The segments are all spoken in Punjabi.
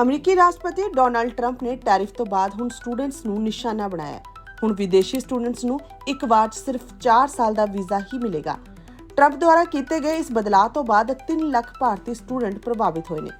ਅਮਰੀਕੀ ਰਾਸ਼ਟਰਪਤੀ ਡੋਨਾਲਡ ਟਰੰਪ ਨੇ ਟੈਰਿਫ ਤੋਂ ਬਾਅਦ ਹੁਣ ਸਟੂਡੈਂਟਸ ਨੂੰ ਨਿਸ਼ਾਨਾ ਬਣਾਇਆ ਹੁਣ ਵਿਦੇਸ਼ੀ ਸਟੂਡੈਂਟਸ ਨੂੰ ਇੱਕ ਵਾਰ 'ਚ ਸਿਰਫ 4 ਸਾਲ ਦਾ ਵੀਜ਼ਾ ਹੀ ਮਿਲੇਗਾ। ਟਰੰਪ ਦੁਆਰਾ ਕੀਤੇ ਗਏ ਇਸ ਬਦਲਾਅ ਤੋਂ ਬਾਅਦ 3 ਲੱਖ ਭਾਰਤੀ ਸਟੂਡੈਂਟ ਪ੍ਰਭਾਵਿਤ ਹੋਏ ਨੇ।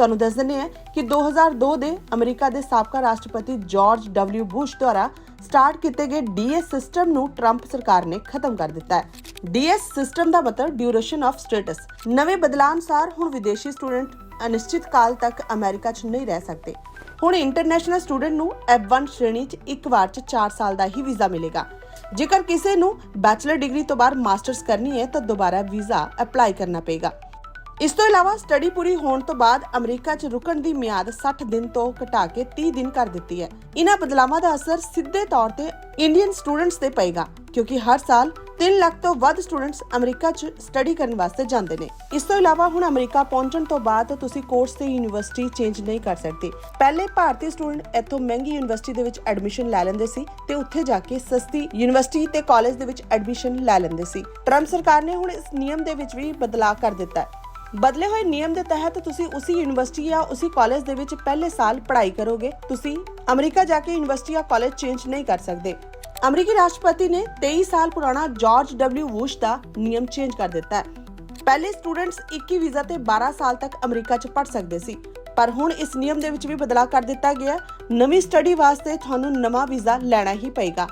ਤੁਹਾਨੂੰ ਦੱਸ ਦਿੰਦੇ ਹਾਂ ਕਿ 2002 ਦੇ ਅਮਰੀਕਾ ਦੇ ਸਾਬਕਾ ਰਾਸ਼ਟਰਪਤੀ ਜਾਰਜ ਡਬਲਿਊ ਬੁਸ਼ ਦੁਆਰਾ ਸਟਾਰਟ ਕੀਤੇ ਗਏ ਡੀਐਸ ਸਿਸਟਮ ਨੂੰ ਟਰੰਪ ਸਰਕਾਰ ਨੇ ਖਤਮ ਕਰ ਦਿੱਤਾ ਹੈ। ਡੀਐਸ ਸਿਸਟਮ ਦਾ ਮਤਲਬ ਡਿਊਰੇਸ਼ਨ ਆਫ ਸਟੇਟਸ। ਨਵੇਂ ਬਦਲਾਅ ਅਨੁਸਾਰ ਹੁਣ ਵਿਦੇਸ਼ੀ ਸਟੂਡੈਂਟ ਅਨਿਸ਼ਚਿਤ ਕਾਲ ਤੱਕ ਅਮਰੀਕਾ 'ਚ ਨਹੀਂ ਰਹਿ ਸਕਦੇ। ਹੁਣ ਇੰਟਰਨੈਸ਼ਨਲ ਸਟੂਡੈਂਟ ਨੂੰ F1 ਸ਼੍ਰੇਣੀ 'ਚ ਇੱਕ ਵਾਰ 'ਚ 4 ਸਾਲ ਦਾ ਹੀ ਵੀਜ਼ਾ ਮਿਲੇਗਾ। ਜੇਕਰ ਕਿਸੇ ਨੂੰ ਬੈਚਲਰ ਡਿਗਰੀ ਤੋਂ ਬਾਅਦ ਮਾਸਟਰਸ ਕਰਨੀ ਹੈ ਤਾਂ ਦੁਬਾਰਾ ਵੀਜ਼ਾ ਅਪਲਾਈ ਕਰਨਾ ਪਏਗਾ। ਇਸ ਤੋਂ ਇਲਾਵਾ ਸਟੱਡੀ ਪੂਰੀ ਹੋਣ ਤੋਂ ਬਾਅਦ ਅਮਰੀਕਾ 'ਚ ਰੁਕਣ ਦੀ ਮਿਆਦ 60 ਦਿਨ ਤੋਂ ਘਟਾ ਕੇ 30 ਦਿਨ ਕਰ ਦਿੱਤੀ ਹੈ। ਇਹਨਾਂ ਬਦਲਾਵਾਂ ਦਾ ਅਸਰ ਸਿੱਧੇ ਤੌਰ ਤੇ ਇੰਡੀਅਨ ਸਟੂਡੈਂਟਸ ਤੇ ਪਏਗਾ, ਕਿਉਂਕਿ ਹਰ ਸਾਲ 3 ਲੱਖ ਤੋਂ ਵੱਧ ਸਟੂਡੈਂਟਸ ਅਮਰੀਕਾ 'ਚ ਸਟੱਡੀ ਕਰਨ ਵਾਸਤੇ ਜਾਂਦੇ ਨੇ। ਇਸ ਤੋਂ ਇਲਾਵਾ ਹੁਣ ਅਮਰੀਕਾ ਪਹੁੰਚਣ ਤੋਂ ਬਾਅਦ ਤੁਸੀਂ ਕੋਰਸ ਤੇ ਯੂਨੀਵਰਸਿਟੀ ਚੇਂਜ ਨਹੀਂ ਕਰ ਸਕਦੇ। ਪਹਿਲੇ ਭਾਰਤੀ ਸਟੂਡੈਂਟ ਇੱਥੋਂ ਮਹਿੰਗੀ ਯੂਨੀਵਰਸਿਟੀ ਦੇ ਵਿੱਚ ਐਡਮਿਸ਼ਨ ਲੈ ਲੈਂਦੇ ਸੀ ਤੇ ਉੱਥੇ ਜਾ ਕੇ ਸਸਤੀ ਯੂਨੀਵਰਸਿਟੀ ਤੇ ਕਾਲਜ ਦੇ ਵਿੱਚ ਐਡਮਿਸ਼ਨ ਲੈ ਲੈਂਦੇ ਸੀ। ਟਰੰਪ ਸਰਕਾਰ ਨੇ ਹੁਣ ਇਸ ਨਿਯਮ ਦੇ ਵਿੱਚ ਵੀ ਬਦਲਾਅ ਕਰ ਦਿੱਤਾ ਹੈ। ਬਦਲੇ ਹੋਏ ਨਿਯਮ ਦੇ ਤਹਿਤ ਤੁਸੀਂ ਉਸੇ ਯੂਨੀਵਰਸਿਟੀ ਜਾਂ ਉਸੇ ਕਾਲਜ ਦੇ ਵਿੱਚ ਪਹਿਲੇ ਸਾਲ ਪੜ੍ਹਾਈ ਕਰੋਗੇ। ਤੁਸੀਂ ਅਮਰੀਕਾ ਜਾ ਕੇ ਯੂਨੀਵਰਸਿਟੀ ਜਾਂ ਕਾਲਜ ਚੇਂਜ ਨਹੀਂ ਕਰ ਸਕਦੇ। ਅਮਰੀਕੀ ਰਾਸ਼ਟਰਪਤੀ ਨੇ 23 ਸਾਲ ਪੁਰਾਣਾ ਜਾਰਜ ਡਬਲਿਊ ਬੁਸ਼ ਦਾ ਨਿਯਮ ਚੇਂਜ ਕਰ ਦਿੱਤਾ ਹੈ। ਪਹਿਲੇ ਸਟੂਡੈਂਟਸ 21 ਵੀਜ਼ਾ ਤੇ 12 ਸਾਲ ਤੱਕ ਅਮਰੀਕਾ 'ਚ ਪੜ੍ਹ ਸਕਦੇ ਸੀ। ਪਰ ਹੁਣ ਇਸ ਨਿਯਮ ਦੇ ਵਿੱਚ ਵੀ ਬਦਲਾਅ ਕਰ ਦਿੱਤਾ ਗਿਆ ਨਵੀਂ ਸਟੱਡੀ ਵਾਸਤੇ ਤੁਹਾਨੂੰ ਨਵਾਂ ਵੀਜ਼ਾ ਲੈਣਾ ਹੀ ਪਏਗਾ।